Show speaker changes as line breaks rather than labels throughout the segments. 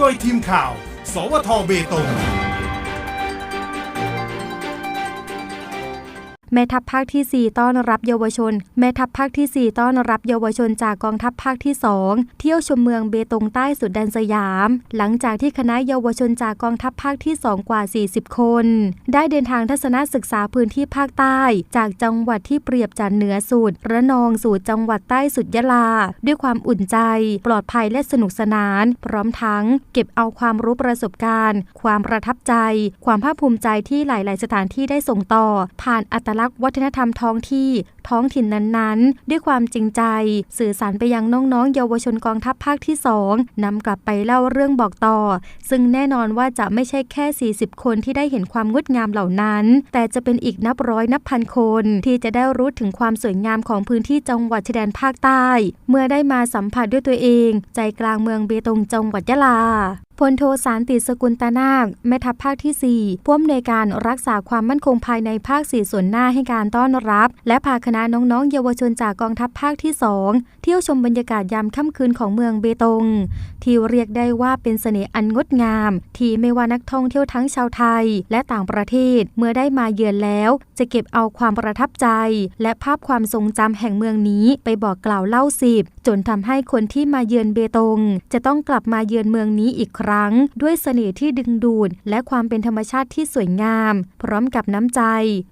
โดยทีมข่าว สวทเบตง
แม่ทัพภาคที่ 4 ต้อนรับเยาวชน แม่ทัพภาคที่ 4 ต้อนรับเยาวชนจากกองทัพภาคที่ 2 เที่ยวชมเมืองเบตงใต้สุดแดนสยาม หลังจากที่คณะเยาวชนจากกองทัพภาคที่ 2 กว่า 40 คน ได้เดินทางทัศนศึกษาพื้นที่ภาคใต้ จากจังหวัดที่เปรียบจันเหนือสุดระนองสู่จังหวัดใต้สุดยะลา ด้วยความอุ่นใจ ปลอดภัยและสนุกสนาน พร้อมทั้ง เก็บเอาความรู้ประสบการณ์ ความประทับใจ ความภาคภูมิใจที่หลาย ๆ สถานที่ได้ส่งต่อ ผ่านอัตลักษณ์วัฒนธรรมท้องที่ท้องถิ่นนั้นๆ ด้วยความจริงใจ สื่อสารไปยังน้องๆ เยาวชนกองทัพภาคที่ 2นำกลับไปเล่าเรื่องบอกต่อ ซึ่งแน่นอนว่าจะไม่ใช่แค่ 40 คนที่ได้เห็นความงดงามเหล่านั้น แต่จะเป็นอีกนับร้อยนับพันคน ที่จะได้รู้ถึงความสวยงามของพื้นที่จังหวัดชายแดนภาคใต้ เมื่อได้มาสัมผัสด้วยตัวเอง ใจกลางเมืองเบตงจังหวัดยะลา พลโทสารติสกุลตานาคแม่ทัพภาคที่ 4ผู้อำนวยการรักษาความมั่นคงภายในภาค 4 ส่วนหน้าให้การต้อนรับ และพาคณะน้องๆ เยาวชนจากกองทัพภาคที่ 2 เที่ยวชมบรรยากาศยามค่ำคืนของเมืองเบตง ที่เรียกได้ว่าเป็นเสน่ห์อันงดงาม ที่ไม่ว่านักท่องเที่ยวทั้งชาวไทย และต่างประเทศเมื่อได้มาเยือนแล้ว จะเก็บเอาความประทับใจ และภาพความทรงจำแห่งเมืองนี้ไปบอกกล่าวเล่าสิบจนทำให้คนที่มาเยือนเบตง จะต้องกลับมาเยือนเมืองนี้อีกครัรั้ง ด้วยเสน่ห์ที่ดึงดูด และความเป็นธรรมชาติที่สวยงาม พร้อมกับน้ำใจ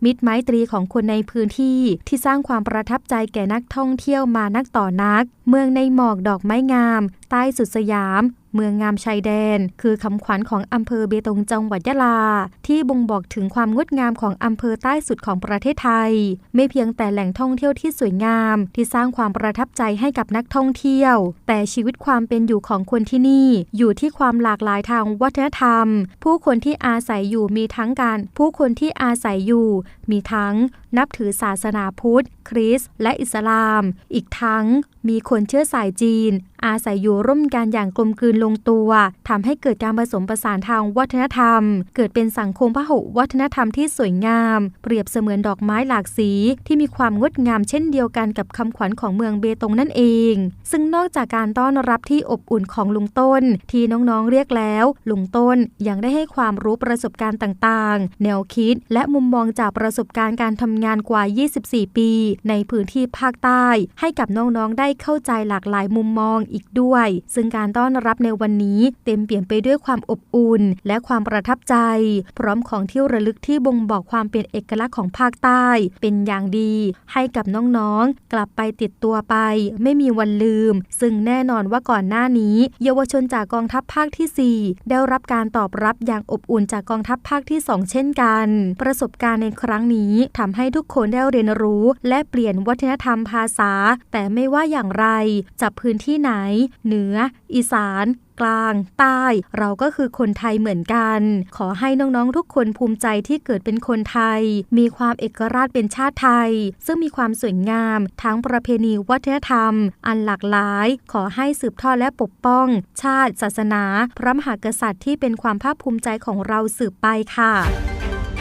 มิตรไมตรีของคนในพื้นที่ ที่สร้างความประทับใจแก่นักท่องเที่ยวมานักต่อนัก เมืองในหมอกดอกไม้งาม ใต้สุดสยาม เมืองงามชายแดน คือคำขวัญของอำเภอเบตงจังหวัดยะลา ที่บ่งบอกถึงความงดงามของอำเภอใต้สุดของประเทศไทย ไม่เพียงแต่แหล่งท่องเที่ยวที่สวยงาม ที่สร้างความประทับใจให้กับนักท่องเที่ยว แต่ชีวิตความเป็นอยู่ของคนที่นี่ อยู่ที่ความหลากหลายทางวัฒนธรรม ผู้คนที่อาศัยอยู่มีทั้งการ ผู้คนที่อาศัยอยู่ มีทั้ง นับถือศาสนาพุทธ คริสต์และอิสลาม อีกทั้งมีคนเชื้อสายจีน อาศัยอยู่ร่วมกันอย่างกลมกลืนลงตัวทำให้เกิดการผสมผสานทางวัฒนธรรม เกิดเป็นสังคมพหุวัฒนธรรมที่สวยงาม เปรียบเสมือนดอกไม้หลากสีที่มีความงดงามเช่นเดียวกันกับคำขวัญของเมืองเบตงนั่นเอง ซึ่งนอกจากการต้อนรับที่อบอุ่นของลุงต้น ที่น้องๆเรียกแล้ว ลุงต้นยังได้ให้ความรู้ประสบการณ์ต่างๆ แนวคิดและมุมมองจากประสบการณ์การทำงานกว่า 24 ปี ในพื้นที่ภาคใต้ ให้กับน้องๆ ได้เข้าใจหลากหลายมุมมองอีกด้วย ซึ่งการต้อนรับในวันนี้เต็มเปี่ยมไปด้วยความอบอุ่น และความประทับใจ พร้อมของที่ระลึกที่บ่งบอกความเป็นเอกลักษณ์ของภาคใต้ เป็นอย่างดี ให้กับน้องๆ กลับไปติดตัวไป ไม่มีวันลืม ซึ่งแน่นอนว่าก่อนหน้านี้ เยาวชนจากกองทัพภาคที่ 4 ได้รับการตอบรับอย่างอบอุ่นจากกองทัพภาคที่ 2 เช่นกัน ประสบการณ์ในครั้งนี้ทำให้ทุกคนได้เรียนรู้ และเปลี่ยนวัฒนธรรมภาษา แต่ไม่ว่าอย่างไรจับพื้นที่ไหน เหนือ อีสานกลาง ใต้ เราก็คือคนไทยเหมือนกัน ขอให้น้องๆ ทุกคนภูมิใจที่เกิดเป็นคนไทย มีความเอกราชเป็นชาติไทย ซึ่งมีความสวยงาม ทั้งประเพณีวัฒนธรรม อันหลากหลาย ขอให้สืบทอดและปกป้อง ชาติ ศาสนา พระมหากษัตริย์ที่เป็นความภาคภูมิใจของเราสืบไปค่ะ